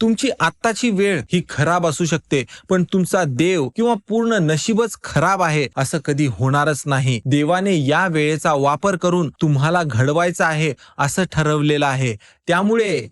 तुमची आत्ताची वेळ ही खराब असू शकते पण तुमचा देव किंवा पूर्ण नशीबच खराब आहे असं कधी होणारच नाही. देवाने या वेळेचा वापर करून तुम्हाला घडवायचा आहे असं ठरवलेलं आहे. त्यामुळे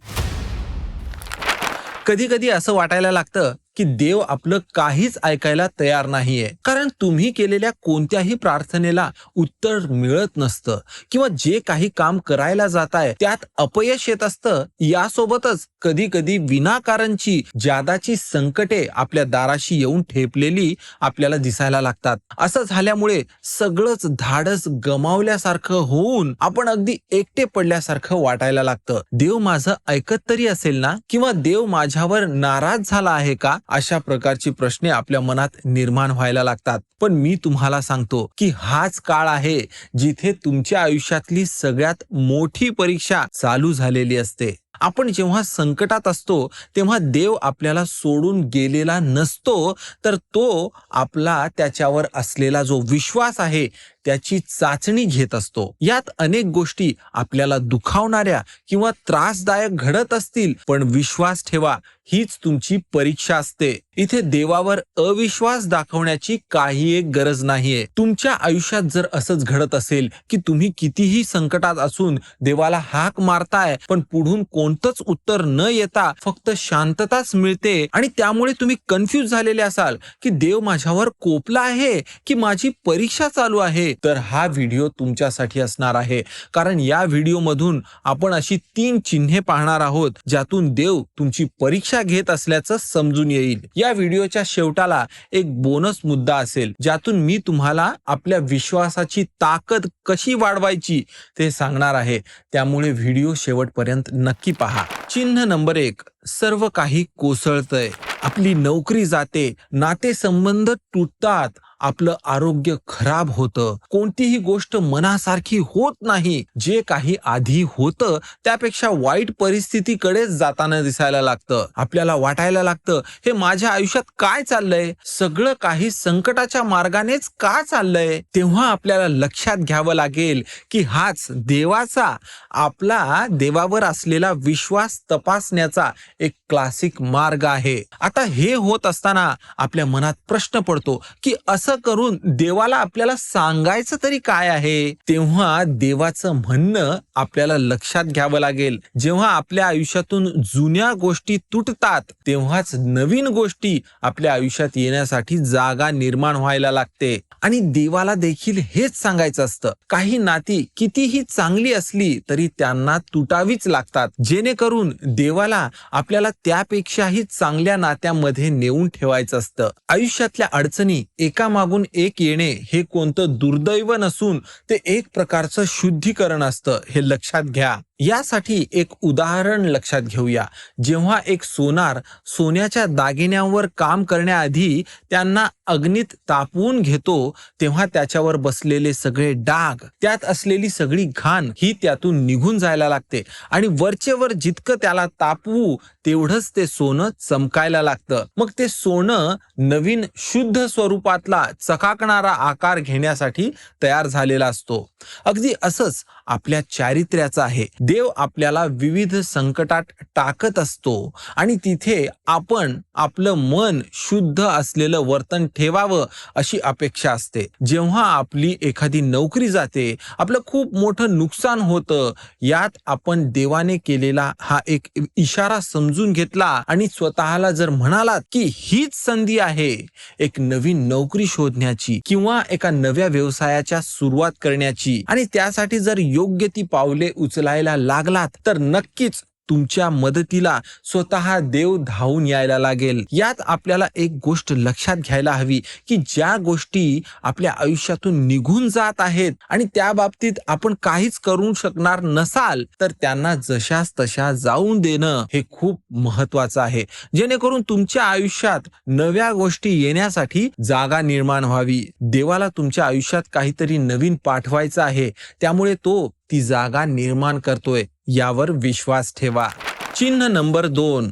कधी कधी असं वाटायला लागतं की देव आपलं काहीच ऐकायला तयार नाहीये. कारण तुम्ही केलेल्या कोणत्याही प्रार्थनेला उत्तर मिळत नसतं. किंवा जे काही काम करायला जात आहे त्यात अपयश येत असतं यासोबतच कधी कधी विनाकारणची जादाची संकटे आपल्या दाराशी येऊन ठेपलेली आपल्याला दिसायला लागतात. असं झाल्यामुळे सगळंच धाडस गमावल्यासारखं होऊन आपण अगदी एकटे पडल्यासारखं वाटायला लागतं. देव माझं ऐकत तरी असेल ना? किंवा देव माझ्यावर नाराज झाला आहे का? अशा प्रकारची प्रश्ने आपल्या मनात निर्माण व्हायला लागतात. पण मी तुम्हाला सांगतो की हाच काळ आहे जिथे तुमच्या आयुष्यातली सगळ्यात मोठी परीक्षा चालू झालेली असते. आपण जेव्हा संकटात असतो तेव्हा देव आपल्याला सोडून गेलेला नसतो तर तो आपला त्याच्यावर असलेला जो विश्वास आहे त्याची चाचणी घेत असतो. यात अनेक गोष्टी आपल्याला दुखावणाऱ्या किंवा त्रासदायक घडत असतील पण विश्वास ठेवा हीच तुमची परीक्षा असते. इथे देवावर अविश्वास दाखवण्याची काही एक गरज नाहीये. तुमच्या आयुष्यात जर असंच घडत असेल की तुम्ही कितीही संकटात असून देवाला हाक मारताय पण पुढून कोण कोणतंच उत्तर न येता फक्त शांतताच मिळते. आणि त्यामुळे तुम्ही कन्फ्युज झालेले असाल की देव माझ्यावर कोपला आहे की माझी परीक्षा चालू आहे. तर हा व्हिडिओ तुमच्यासाठी असणार आहे. कारण या व्हिडिओ मधून आपण अशी तीन चिन्हे पाहणार आहोत ज्यातून देव तुमची परीक्षा घेत असल्याचं समजून येईल. या व्हिडिओच्या शेवटाला एक बोनस मुद्दा असेल ज्यातून मी तुम्हाला आपल्या विश्वासाची ताकद कशी वाढवायची ते सांगणार आहे. त्यामुळे व्हिडिओ शेवटपर्यंत नक्की पहा. चिन्ह नंबर एक सर्व काही कोसळतंय. आपली नोकरी जाते नातेसंबंध तुटतात. आपलं आरोग्य खराब होतं. कोणतीही गोष्ट मनासारखी होत नाही. जे काही आधी होतं त्यापेक्षा वाईट परिस्थितीकडेच जाताना दिसायला लागतं. आपल्याला वाटायला लागतं हे माझ्या आयुष्यात काय चाललंय? सगळं काही संकटाच्या मार्गानेच का चाललंय? तेव्हा आपल्याला लक्षात घ्यावं लागेल की हाच देवाचा आपला देवावर असलेला विश्वास तपासण्याचा एक क्लासिक मार्ग आहे. आता हे होत असताना आपल्या मनात प्रश्न पडतो की असं असं करून देवाला आपल्याला सांगायचं तरी काय आहे? तेव्हा देवाचं म्हणणं आपल्याला लक्षात घ्यावं लागेल. जेव्हा आपल्या आयुष्यातून जुन्या गोष्टी तुटतात तेव्हाच नवीन गोष्टी आपल्या आयुष्यात येण्यासाठी जागा निर्माण व्हायला लागते. आणि देवाला देखील हेच सांगायचं असतं. काही नाती कितीही चांगली असली तरी त्यांना तुटावीच लागतात. जेणेकरून देवाला आपल्याला त्यापेक्षाही चांगल्या नात्यामध्ये नेऊन ठेवायचं असतं. आयुष्यातल्या अडचणी एका मागून एक येणे हे कोणतं दुर्दैव नसून ते एक प्रकारचं शुद्धीकरण असतं हे लक्षात घ्या. यासाठी एक उदाहरण लक्षात घेऊया. जेव्हा एक सोनार सोन्याच्या दागिन्यांवर काम करण्याआधी त्यांना अग्नीत तापवून घेतो तेव्हा त्याच्यावर बसलेले सगळे डाग त्यात असलेली सगळी घाण ही त्यातून निघून जायला लागते. आणि वरचेवर जितकं त्याला तापवू तेवढंच ते सोनं चमकायला लागतं. मग ते सोनं नवीन शुद्ध स्वरूपातला चकाकणारा आकार घेण्यासाठी तयार झालेला असतो. अगदी असंच आपल्या चारित्र्याचा आहे. देव आपल्याला विविध संकटात टाकत असतो आणि तिथे आपण आपलं मन शुद्ध असलेलं वर्तन ठेवावं अशी अपेक्षा असते. जेव्हा आपली एखादी नोकरी जाते आपलं खूप मोठं नुकसान होतं यात आपण देवाने केलेला हा एक इशारा समजून घेतला आणि स्वतःला जर म्हणालात की हीच संधी आहे एक नवीन नोकरी शोधण्याची किंवा एका नव्या व्यवसायाच्या सुरुवात करण्याची आणि त्यासाठी जर योग्य ती पावले उचलायला लागलात तर नक्कीच तुमच्या मदतीला स्वतः देव धावून यायला लागेल. यात आपल्याला एक गोष्ट लक्षात घ्यायला हवी की ज्या गोष्टी आपल्या आयुष्यातून निघून जात आहेत आणि त्या बाबतीत आपण काहीच करू शकणार नसाल तर त्यांना जशाच तशा जाऊन देणं हे खूप महत्वाचं आहे. जेणेकरून तुमच्या आयुष्यात नव्या गोष्टी येण्यासाठी जागा निर्माण व्हावी. देवाला तुमच्या आयुष्यात काहीतरी नवीन पाठवायचं आहे त्यामुळे तो ती जागा निर्माण करतोय. यावर विश्वास ठेवा. चिन्ह नंबर दोन.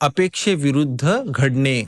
अपेक्षेविरुद्ध घडणे.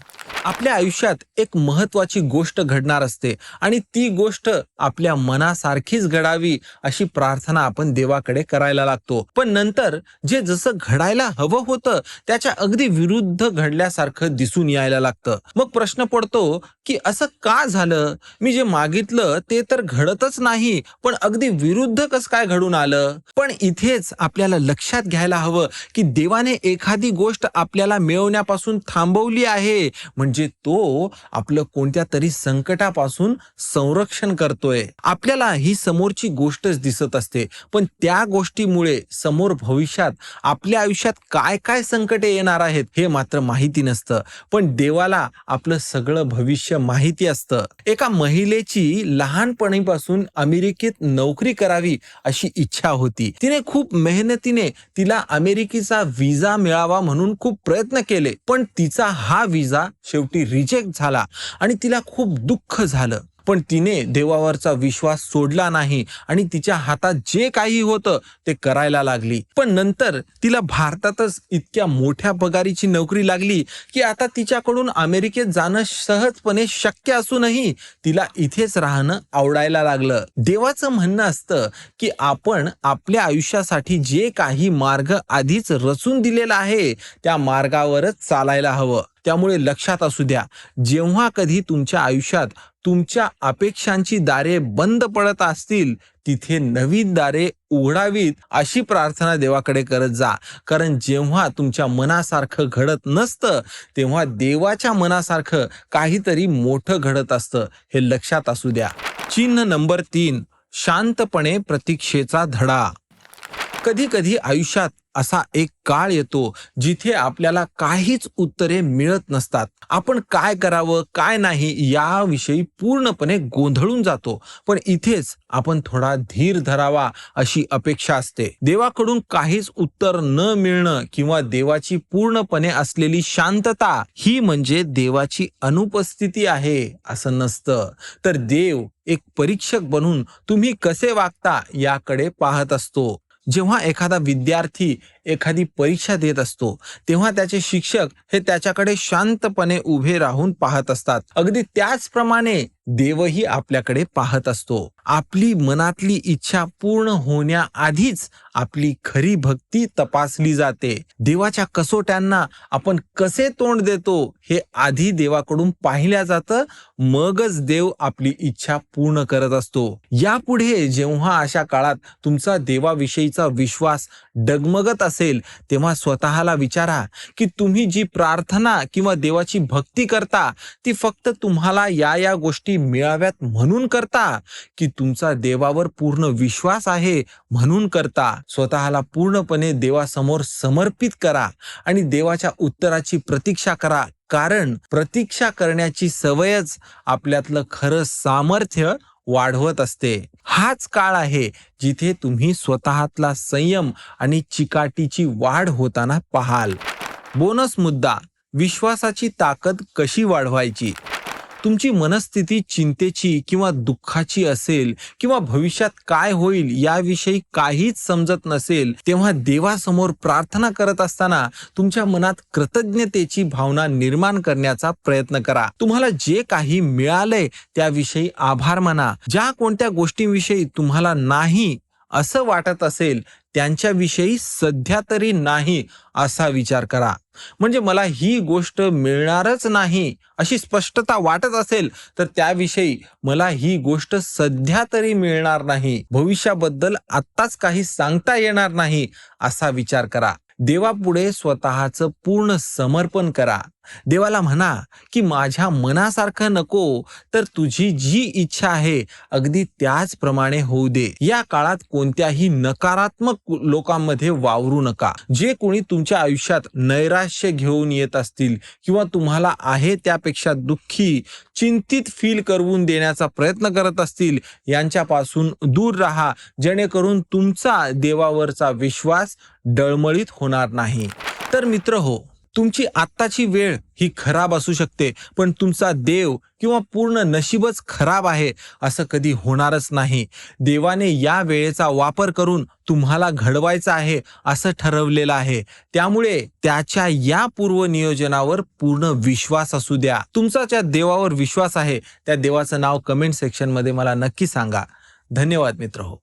आपल्या आयुष्यात एक महत्वाची गोष्ट घडणार असते आणि ती गोष्ट आपल्या मनासारखीच घडावी अशी प्रार्थना आपण देवाकडे करायला लागतो. पण नंतर जे जसं घडायला हवं होतं त्याच्या अगदी विरुद्ध घडल्यासारखं दिसून यायला लागतं. मग प्रश्न पडतो की असं का झालं? मी जे मागितलं ते तर घडतच नाही पण अगदी विरुद्ध कसं काय घडून आलं? पण इथेच आपल्याला लक्षात घ्यायला हवं की देवाने एखादी गोष्ट आपल्याला मिळवण्यापासून थांबवली आहे म्हणजे म्हणजे तो आपलं कोणत्या तरी संकटापासून संरक्षण करतोय. आपल्याला ही समोरची गोष्टच दिसत असते. पण त्या गोष्टीमुळे समोर भविष्यात आपल्या आयुष्यात काय काय संकटे येणार आहेत हे मात्र माहिती नसतं. पण देवाला आपलं सगळं भविष्य माहिती असतं. एका महिलेची लहानपणीपासून अमेरिकेत नोकरी करावी अशी इच्छा होती. तिने खूप मेहनतीने तिला अमेरिकेचा विजा मिळावा म्हणून खूप प्रयत्न केले. पण तिचा हा विजा शेवटी रिजेक्ट झाला आणि तिला खूप दुःख झालं. पण तिने देवावरचा विश्वास सोडला नाही आणि तिच्या हातात जे काही होतं ते करायला लागली. पण नंतर तिला भारतातच इतक्या मोठ्या पगारीची नोकरी लागली की आता तिच्याकडून अमेरिकेत जाणं सहजपणे शक्य असूनही तिला इथेच राहणं आवडायला लागलं. देवाचं म्हणणं असतं की आपण आपल्या आयुष्यासाठी जे काही मार्ग आधीच रचून दिलेला आहे त्या मार्गावरच चालायला हवं. त्यामुळे लक्षात असू द्या जेव्हा कधी तुमच्या आयुष्यात तुमच्या अपेक्षांची दारे बंद पडत असतील तिथे नवीन दारे उघडावीत अशी प्रार्थना देवाकडे करत जा. कारण जेव्हा तुमच्या मनासारखं घडत नसतं तेव्हा देवाच्या मनासारखं काहीतरी मोठं घडत असतं हे लक्षात असू द्या. चिन्ह नंबर तीन शांतपणे प्रतीक्षेचा धडा. कधी कधी आयुष्यात असा एक काळ येतो जिथे आपल्याला काहीच उत्तरे मिळत नसतात. आपण काय करावं काय नाही याविषयी पूर्णपणे गोंधळून जातो. पण इथेच आपण थोडा धीर धरावा अशी अपेक्षा असते. देवाकडून काहीच उत्तर न मिळणं किंवा देवाची पूर्णपणे असलेली शांतता ही म्हणजे देवाची अनुपस्थिती आहे असं नसतं. तर देव एक परीक्षक बनून तुम्ही कसे वागता याकडे पाहत असतो. जेव्हा एखादा विद्यार्थी एखादी परीक्षा देत असतो तेव्हा त्याचे शिक्षक हे त्याच्याकडे शांतपणे उभे राहून पाहत असतात. अगदी त्याचप्रमाणे देवही आपल्याकडे पाहत असतो. आपली मनातली इच्छा पूर्ण होण्याआधीच आपली खरी भक्ती तपासली जाते. देवाच्या कसोट्यांना आपण कसे तोंड देतो हे आधी देवाकडून पाहिल्या जातं मगच देव आपली इच्छा पूर्ण करत असतो. यापुढे जेव्हा अशा काळात तुमचा देवाविषयीचा विश्वास डगमगत असेल तेव्हा स्वतःला विचारा की तुम्ही जी प्रार्थना किंवा देवाची भक्ती करता ती फक्त तुम्हाला या या गोष्टी मिळाव्यात म्हणून करता की तुमचा देवावर पूर्ण विश्वास आहे म्हणून करता. स्वतःला पूर्णपणे देवासमोर समर्पित करा आणि देवाच्या उत्तराची प्रतीक्षा करा. कारण प्रतीक्षा करण्याची सवयच आपल्यातलं खरं सामर्थ्य वाढवत असते. हाच काळ आहे जिथे तुम्ही स्वतःतला संयम आणि चिकाटीची वाढ होताना पाहाल. बोनस मुद्दा विश्वासाची ताकद कशी वाढवायची? तुमची मनस्थिती चिंतेची किंवा दुःखाची असेल किंवा भविष्यात काय होईल याविषयी काहीच समजत नसेल तेव्हा देवासमोर प्रार्थना करत असताना तुमच्या मनात कृतज्ञतेची भावना निर्माण करण्याचा प्रयत्न करा. तुम्हाला जे काही मिळालंय त्याविषयी आभार माना. ज्या कोणत्या गोष्टींविषयी तुम्हाला नाही असं वाटत असेल त्यांच्याविषयी सध्या तरी नाही असा विचार करा. म्हणजे मला ही गोष्ट मिळणारच नाही अशी स्पष्टता वाटत असेल तर त्याविषयी मला ही गोष्ट सध्या तरी मिळणार नाही. भविष्याबद्दल आत्ताच काही सांगता येणार नाही असा विचार करा. देवापुढे स्वतःचं पूर्ण समर्पण करा. देवाला म्हणा की माझ्या मनासारखं नको तर तुझी जी इच्छा आहे अगदी त्याचप्रमाणे होऊ दे. या काळात कोणत्याही नकारात्मक लोकांमध्ये वावरू नका. जे कोणी तुमच्या आयुष्यात नैराश्य घेऊन येत असतील किंवा तुम्हाला आहे त्यापेक्षा दुःखी चिंतित फील करवून देण्याचा प्रयत्न करत असतील यांच्यापासून दूर राहा. जेणेकरून तुमचा देवावरचा विश्वास डळमळीत होणार नाही. तर मित्र हो तुमची आत्ताची वेळ ही खराब असू शकते पण तुमचा देव किंवा पूर्ण नशीबच खराब आहे असं कधी होणारच नाही. देवाने या वेळेचा वापर करून तुम्हाला घडवायचं आहे असं ठरवलेलं आहे. त्यामुळे त्याच्या या पूर्व नियोजनावर पूर्ण विश्वास असू द्या. तुमचा ज्या देवावर विश्वास आहे त्या देवाचं नाव कमेंट सेक्शनमध्ये मला नक्की सांगा. धन्यवाद मित्र हो.